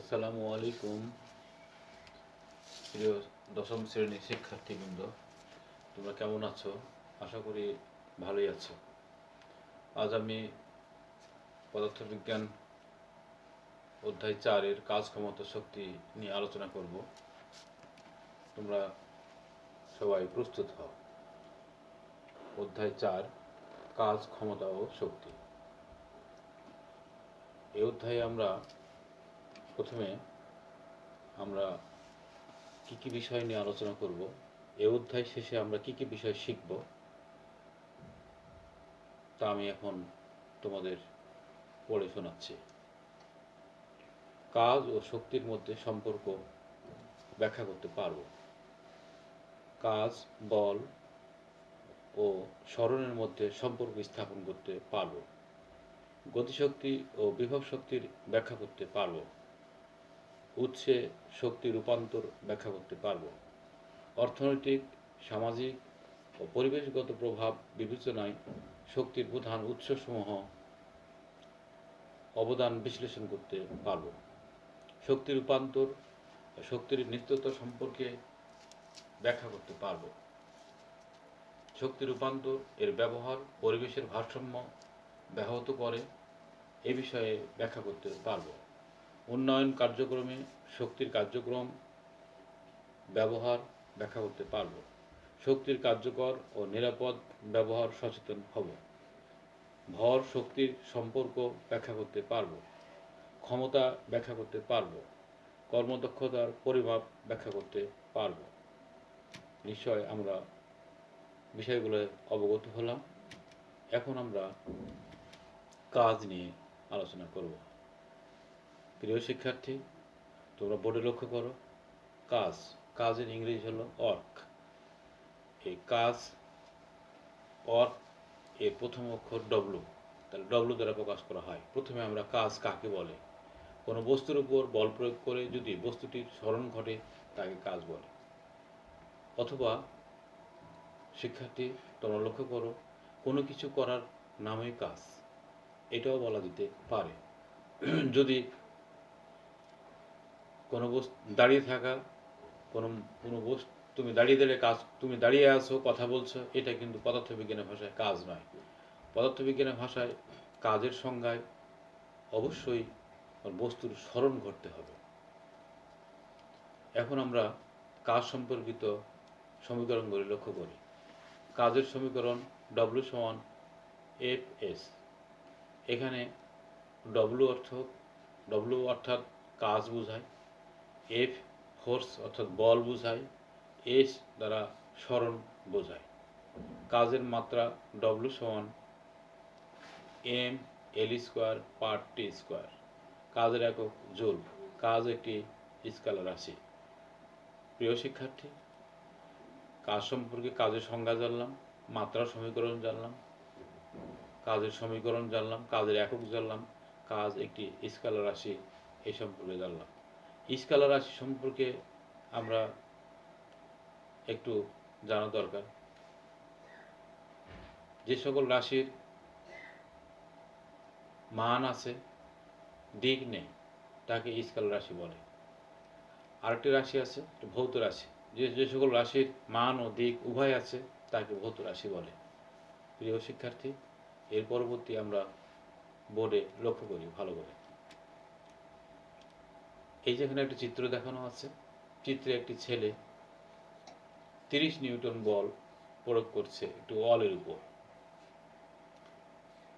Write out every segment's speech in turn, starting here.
আসসালামু আলাইকুম। প্রিয় দশম শ্রেণির শিক্ষার্থীবৃন্দ, তোমরা কেমন আছো? আশা করি ভালোই আছো। আজ আমি পদার্থবিজ্ঞান অধ্যায় চারের কাজ ক্ষমতা শক্তি নিয়ে আলোচনা করব। তোমরা সবাই প্রস্তুত হও। অধ্যায় চার, কাজ ক্ষমতা ও শক্তি। এই অধ্যায়ে আমরা প্রথমে আমরা কি কি বিষয় নিয়ে আলোচনা করব? এ অধ্যায় শেষে আমরা কি কি বিষয় শিখব? তা আমি এখন তোমাদের পড়ে শোনাচ্ছি। কাজ ও শক্তির মধ্যে সম্পর্ক ব্যাখ্যা করতে পারব। কাজ, বল ও স্মরণের মধ্যে সম্পর্ক স্থাপন করতে পারব। গতিশক্তি ও বিভব শক্তির ব্যাখ্যা করতে পারব। উৎসে শক্তি রূপান্তর ব্যাখ্যা করতে পারব। অর্থনৈতিক, সামাজিক ও পরিবেশগত প্রভাব বিবেচনায় শক্তির প্রধান উৎসসমূহ অবদান বিশ্লেষণ করতে পারব। শক্তি রূপান্তর শক্তির নিত্যতা সম্পর্কে ব্যাখ্যা করতে পারব। শক্তি রূপান্তর এর ব্যবহার, পরিবেশের ভারসাম্য ব্যাহত করে, এ বিষয়ে ব্যাখ্যা করতে পারব। উন্নয়ন কার্যক্রমে শক্তির কার্যক্রম ব্যবহার ব্যাখ্যা করতে পারব। শক্তির কার্যকর ও নিরাপদ ব্যবহার সচেতন হব। ভর শক্তির সম্পর্ক ব্যাখ্যা করতে পারব। ক্ষমতা ব্যাখ্যা করতে পারব। কর্মদক্ষতার পরিমাপ ব্যাখ্যা করতে পারব। নিশ্চয় আমরা বিষয়গুলো অবগত হলাম। এখন আমরা কাজ নিয়ে আলোচনা করব। প্রিয় শিক্ষার্থী, তোমরা বোর্ডে লক্ষ্য করো, কাজ কাজের ইংরেজি হলো অর্ক এই কাজ অর্ক এর প্রথম অক্ষর ডব্লু তাহলে ডব্লু দ্বারা প্রকাশ করা হয়। প্রথমে আমরা কাজ কাকে বলে? কোনো বস্তুর উপর বল প্রয়োগ করে যদি বস্তুটির স্মরণ ঘটে, তাকে কাজ বলে। অথবা, শিক্ষার্থী, তোমরা লক্ষ্য করো, কোনো কিছু করার নামই কাজ, এটাও বলা যেতে পারে। যদি কোনো বস্তু দাঁড়িয়ে থাকা, কোনো কোনো বস্তু তুমি দাঁড়িয়ে দাঁড়িয়ে কাজ, তুমি দাঁড়িয়ে আছো, কথা বলছো, এটা কিন্তু পদার্থবিজ্ঞানের ভাষায় কাজ নয়। পদার্থবিজ্ঞানের ভাষায় কাজের সংজ্ঞায় অবশ্যই বস্তুর স্মরণ ঘটতে হবে। এখন আমরা কাজ সম্পর্কিত সমীকরণগুলি লক্ষ্য করি। কাজের সমীকরণ ডব্লিউ সমান এফ এস এখানে ডব্লু অর্থ ডব্লু অর্থাৎ কাজ বোঝায়। এফ ফোর্স অর্থাৎ বল বোঝায়। এস দ্বারা স্মরণ বোঝায়। কাজের মাত্রা ডব্লু সমান M L square per T square কাজের একক জুল কাজ একটি স্কেলার রাশি। প্রিয় শিক্ষার্থী, কাজ সম্পর্কে কাজের সংজ্ঞা জানলাম মাত্রার সমীকরণ জানলাম, কাজের সমীকরণ জানলাম, কাজের একক জানলাম, কাজ একটি স্কেলার রাশি এই সম্পর্কে জানলাম। স্কেলার রাশি সম্পর্কে আমরা একটু জানা দরকার। যে সকল রাশির মান আছে, দিক নেই, তাকে স্কেলার রাশি বলে। আরেকটি রাশি আছে ভৌত রাশি। যে যে সকল রাশির মান ও দিক উভয় আছে, তাকে ভৌত রাশি বলে। প্রিয় শিক্ষার্থী, এর পরবর্তী আমরা বোর্ডে লক্ষ্য করি ভালো করে। এই যেখানে একটি চিত্র দেখানো আছে, চিত্রে একটি ছেলে তিরিশ নিউটন বল প্রয়োগ করছে একটু ওয়ালের উপর।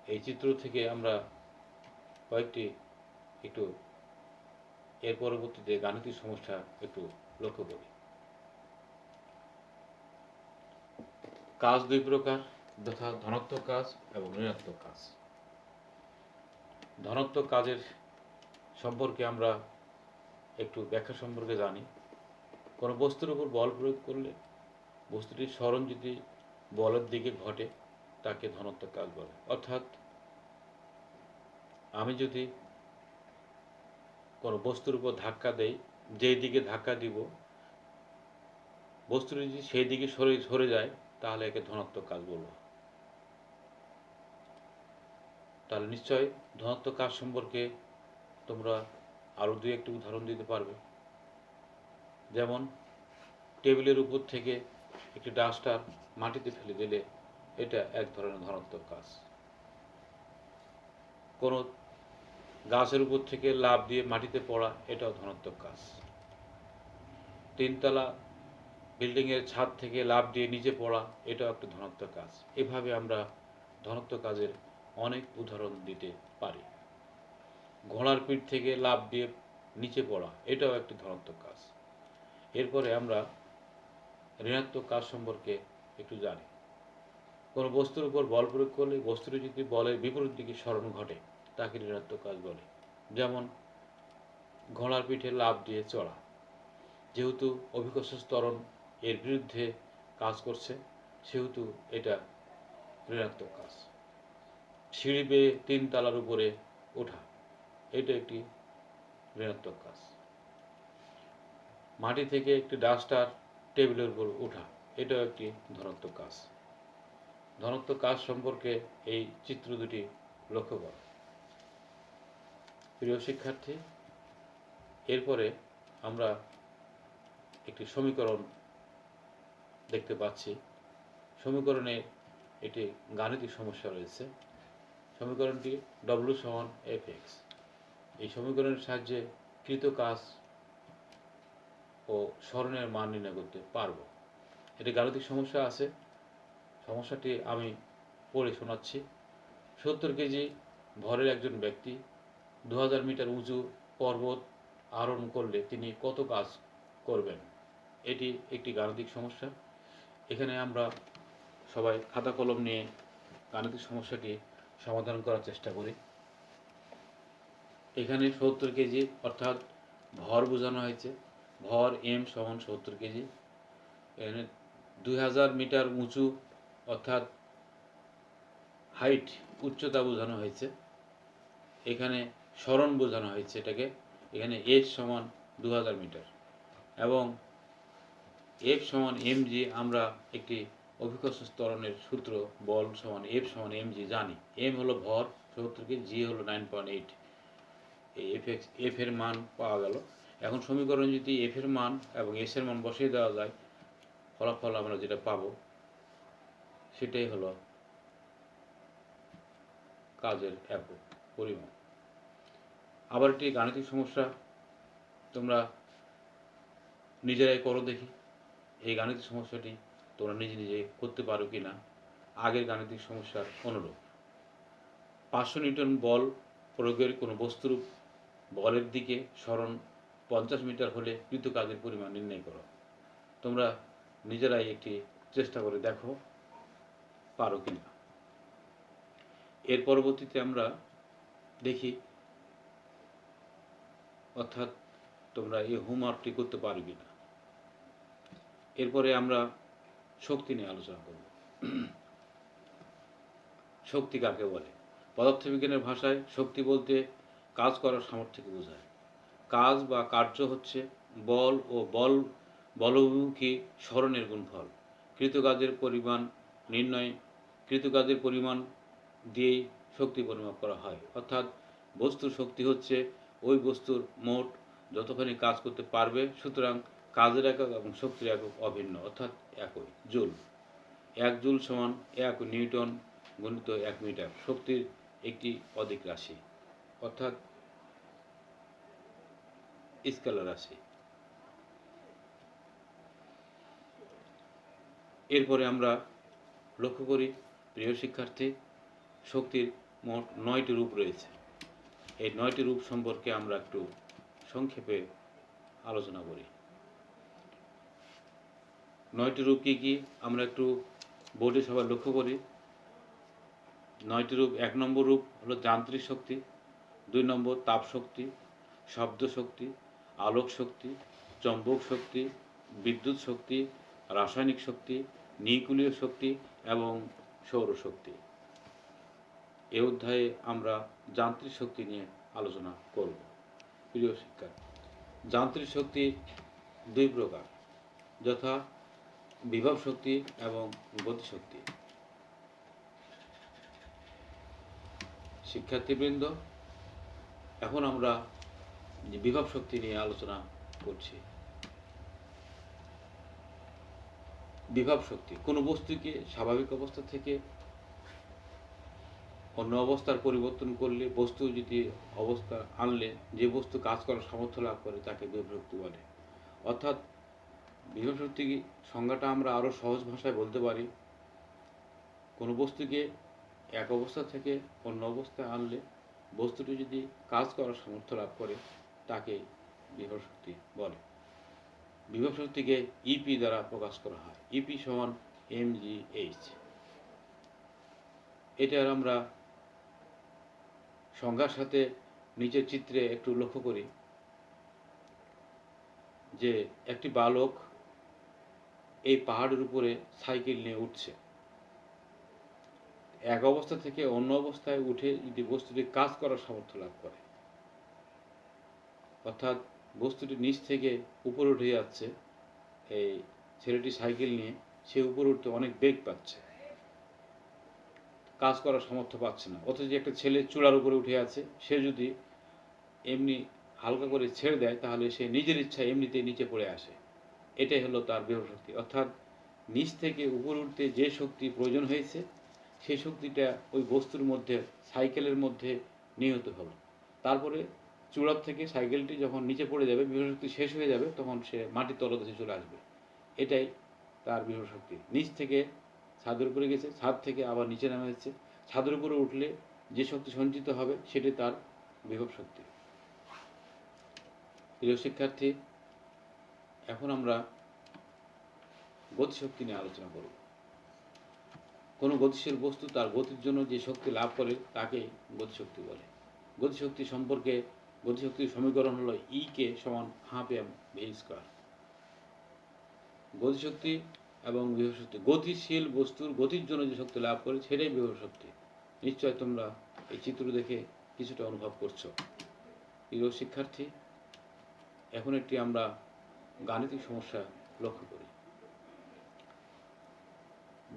এই চিত্র থেকে আমরা কয়েকটি একটু এর পরবর্তীতে গাণিতিক সমস্যা একটু লক্ষ্য করি। কাজ দুই প্রকার যথা ধনাত্মক কাজ এবং ঋণাত্মক কাজ। ধনাত্মক কাজের সম্পর্কে আমরা একটু ব্যাখ্যা সম্পর্কে জানি। কোনো বস্তুর উপর বল প্রয়োগ করলে বস্তুটির স্মরণ যদি বলের দিকে ঘটে, তাকে ধনাত্মক কাজ বলে। অর্থাৎ আমি যদি কোনো বস্তুর উপর ধাক্কা দেই, যেই দিকে ধাক্কা দিব, বস্তুটি যদি সেই দিকে সরে সরে যায়, তাহলে একে ধনাত্মক কাজ বলব। তাহলে নিশ্চয় ধনাত্মক কাজ সম্পর্কে তোমরা আরও দুই একটি উদাহরণ দিতে পারবে। যেমন, টেবিলের উপর থেকে একটি ডাস্টার মাটিতে ফেলে দিলে এটা এক ধরনের ধনাত্মক কাজ কোনো গাছের উপর থেকে লাভ দিয়ে মাটিতে পড়া এটাও ধনাত্মক কাজ তিনতলা বিল্ডিংয়ের ছাদ থেকে লাভ দিয়ে নিচে পড়া এটাও একটা ধনাত্মক কাজ এভাবে আমরা ধনাত্মক কাজের অনেক উদাহরণ দিতে পারি। ঘোড়ার পিঠ থেকে লাভ দিয়ে নিচে পড়া, এটাও একটি ধনাত্মক কাজ। এরপরে আমরা ঋণাত্মক কাজ সম্পর্কে একটু জানি। কোনো বস্তুর উপর বল প্রয়োগ করলে বস্তুটি যদি বলের বিপরীত দিকে স্মরণ ঘটে, তাকে ঋণাত্মক কাজ বলে। যেমন, ঘোড়ার পিঠে লাভ দিয়ে চড়া। যেহেতু অভিকর্ষ ত্বরণ এর বিরুদ্ধে কাজ করছে, সেহেতু এটা ঋণাত্মক কাজ। সিঁড়ি বেয়ে তিন তালার উপরে ওঠা। এটা একটি ঋণাত্মক কাজ। মাটি থেকে একটি ডাস্টার টেবিলের উপর ওঠা, এটাও একটি ধনাত্মক কাজ। ধনাত্মক কাজ সম্পর্কে এই চিত্র দুটি লক্ষ্য কর। প্রিয় শিক্ষার্থী, এরপরে আমরা একটি সমীকরণ দেখতে পাচ্ছি। সমীকরণে একটি গাণিতিক সমস্যা রয়েছে। সমীকরণটি ডব্লিউ সমান এফ এক্স এই সমীকরণের সাহায্যে কৃত কাজ ও স্মরণের মান নির্ণয় করতে পারব। এটি গাণিতিক সমস্যা আছে। সমস্যাটি আমি পড়ে শোনাচ্ছি। সত্তর কেজি ভরের একজন ব্যক্তি দু হাজার মিটার উঁচু পর্বত আরোহণ করলে তিনি কত কাজ করবেন? এটি একটি গাণিতিক সমস্যা। এখানে আমরা সবাই খাতা কলম নিয়ে গাণিতিক সমস্যাটি সমাধান করার চেষ্টা করি। এখানে সত্তর কেজি, অর্থাৎ ভর বোঝানো হয়েছে। ভর এম সমান সত্তর কেজি। এখানে দুই হাজার মিটার উঁচু, অর্থাৎ হাইট উচ্চতা বোঝানো হয়েছে। এখানে স্মরণ বোঝানো হয়েছে এটাকে। এখানে এস সমান দু হাজার মিটার। এবং এফ সমান এম জি আমরা একটি অভিকর্ষ ত্বরণের সূত্র বল সমান এফ সমান এম জি জানি। এম হলো ভর সত্তর কেজি জি হলো নাইন পয়েন্ট এইট এই এফ এক্স এফ এর মান পাওয়া গেল। এখন সমীকরণ যদি এফ এর মান এবং এস এর মান বসিয়ে দেওয়া যায়, ফলাফল আমরা যেটা পাবো, সেটাই হলো কাজের একক পরিমাণ। আবার একটি গাণিতিক সমস্যা তোমরা নিজেরাই করো দেখি, এই গাণিতিক সমস্যাটি তোমরা নিজে নিজে করতে পারো কি না আগের গাণিতিক সমস্যার অনুরূপ। পাঁচশো নিউটন বল প্রয়োগের কোনো বস্তুর বলের দিকে স্মরণ পঞ্চাশ মিটার হলে কৃত কাজের পরিমাণ নির্ণয় করো। তোমরা নিজেরাই একটি চেষ্টা করে দেখো পারো কি না। এর পরবর্তীতে আমরা দেখি, অর্থাৎ তোমরা এই হোমওয়ার্কটি করতে পারবি না। এরপরে আমরা শক্তি নিয়ে আলোচনা করব। শক্তি কাকে বলে? পদার্থবিজ্ঞানের ভাষায় শক্তি বলতে কাজ করার সামর্থ্যকে বোঝায়। কাজ বা কার্য হচ্ছে বল ও বল, বলমুখী স্মরণের গুণফল। কৃতকাজের পরিমাণ নির্ণয়, কৃতকাজের পরিমাণ দিয়েই শক্তি পরিমাপ করা হয়। অর্থাৎ বস্তুর শক্তি হচ্ছে ওই বস্তুর মোট যতখানি কাজ করতে পারবে, সুতরাং কাজের একক এবং শক্তির একক অভিন্ন, অর্থাৎ একই, জুল। এক জুল সমান এক নিউটন গণিত এক মিটার, শক্তির একটি অধিক রাশি। অর্থাৎ স্কেলার রাশি এরপরে আমরা লক্ষ্য করি প্রিয় শিক্ষার্থী, শক্তির মোট নয়টি রূপ রয়েছে। এই নয়টি রূপ সম্পর্কে আমরা একটু সংক্ষেপে আলোচনা করি। নয়টি রূপ কী কী? আমরা একটু বোর্ডে সবাই লক্ষ্য করি। নয়টি রূপ এক নম্বর রূপ হলো যান্ত্রিক শক্তি। দুই নম্বর তাপ শক্তি, শব্দ শক্তি, আলোক শক্তি, চম্বক শক্তি, বিদ্যুৎ শক্তি, রাসায়নিক শক্তি, নিউক্লিয় শক্তি এবং সৌরশক্তি এ অধ্যায়ে আমরা যান্ত্রিক শক্তি নিয়ে আলোচনা করব। প্রিয় শিক্ষা যান্ত্রিক শক্তি দুই প্রকার, যথা বিভব শক্তি এবং গতিশক্তি শিক্ষার্থীবৃন্দ এখন আমরা বিভব শক্তি নিয়ে আলোচনা করছি, বিভব শক্তি, কোনো বস্তুকে স্বাভাবিক অবস্থা থেকে অন্য অবস্থার পরিবর্তন করলে, বস্তু যদি অবস্থা আনলে, যে বস্তু কাজ করার সামর্থ্য লাভ করে, তাকে বিভব শক্তি বলে। অর্থাৎ বিভব শক্তি সংজ্ঞাটা আমরা আরও সহজ ভাষায় বলতে পারি। কোনো বস্তুকে এক অবস্থা থেকে অন্য অবস্থায় আনলে বস্তুটি যদি কাজ করার সামর্থ্য লাভ করে, তাকে বিভব শক্তি বলে। বিভব শক্তিকে ইপি দ্বারা প্রকাশ করা হয়। ইপি সমান এম জি এইচ এটার আমরা সংজ্ঞার সাথে নিচের চিত্রে একটু লক্ষ্য করি যে একটি বালক এই পাহাড়ের উপরে সাইকেল নিয়ে উঠছে। এক অবস্থা থেকে অন্য অবস্থায় উঠে যদি বস্তুটি কাজ করার সামর্থ্য লাভ করে, অর্থাৎ বস্তুটি নিচ থেকে উপরে উঠে যাচ্ছে, এই ছেলেটি সাইকেল নিয়ে, সে উপরে উঠতে অনেক বেগ পাচ্ছে, কাজ করার সামর্থ্য পাচ্ছে না। অথচ একটা ছেলে চূড়ার উপরে উঠে আছে, সে যদি এমনি হালকা করে ছেড়ে দেয়, তাহলে সে নিজের ইচ্ছা এমনিতেই নিচে পড়ে আসে। এটাই হলো তার বিভব শক্তি। অর্থাৎ নিচ থেকে উপরে উঠতে যে শক্তি প্রয়োজন হয়েছে সেই শক্তিটা ওই বস্তুর মধ্যে, সাইকেলের মধ্যে নিহত হলো তারপরে চূড়ার থেকে সাইকেলটি যখন নিচে পড়ে যাবে শক্তি শেষ হয়ে যাবে, তখন সে মাটির তলদেশে চলে আসবে। এটাই তার শক্তি। নিচ থেকে ছাদের উপরে গেছে, ছাদ থেকে আবার নিচে নামে যাচ্ছে ছাদের উপরে উঠলে যে শক্তি সঞ্চিত হবে সেটাই তার বিভব শক্তি। প্রিয় শিক্ষার্থী, এখন আমরা গতিশক্তি নিয়ে আলোচনা করব। কোনো গতিশীল বস্তু তার গতির জন্য যে শক্তি লাভ করে, তাকে গতিশক্তি বলে। গতিশক্তি সম্পর্কে গতিশক্তির সমীকরণ হলো ই কে সমান হাফ এম ভি স্কোয়ার গতিশক্তি এবং বিভবশক্তি, গতিশীল বস্তুর গতির জন্য যে শক্তি লাভ করে, সেটাই বিভবশক্তি। নিশ্চয় তোমরা এই চিত্র দেখে কিছুটা অনুভব করছ। প্রিয় শিক্ষার্থী, এখন একটি আমরা গাণিতিক সমস্যা লক্ষ্য করি।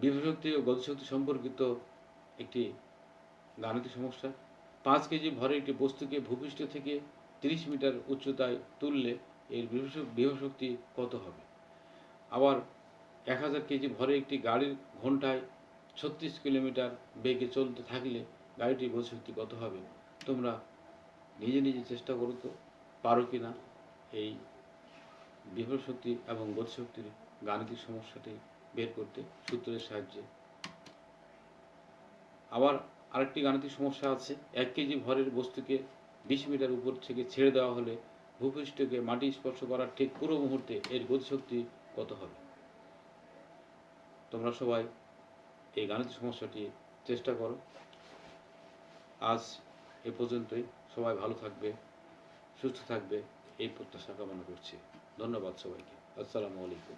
বিভবশক্তি ও গতিশক্তি সম্পর্কিত একটি গাণিতিক সমস্যা। পাঁচ কেজি ভরের একটি বস্তুকে ভূপৃষ্ঠ থেকে তিরিশ মিটার উচ্চতায় তুললে এর বিভবশক্তি কত হবে? আবার এক হাজার কেজি ভরে একটি গাড়ির ঘন্টায় ছত্রিশ কিলোমিটার বেগে চলতে থাকলে গাড়িটির গতিশক্তি কত হবে? তোমরা নিজে নিজে চেষ্টা করো তো, পারো কি না? এই বিভব শক্তি এবং গতিশক্তির গাণিতিক সমস্যাটি বের করতে সূত্রের সাহায্যে। আবার আরেকটি গাণিতিক সমস্যা আছে। এক কেজি ভরের বস্তুকে বিশ মিটার উপর থেকে ছেড়ে দেওয়া হলে ভূপৃষ্ঠকে মাটি স্পর্শ করার ঠিক পুরো মুহূর্তে এর গতিশক্তি কত হবে? তোমরা সবাই এই গাণিতিক সমস্যাটি চেষ্টা করো। আজ এ পর্যন্তই। সবাই ভালো থাকবে, সুস্থ থাকবে, এই প্রত্যাশা কামনা করছি। ধন্যবাদ সবাইকে। আসসালামু আলাইকুম।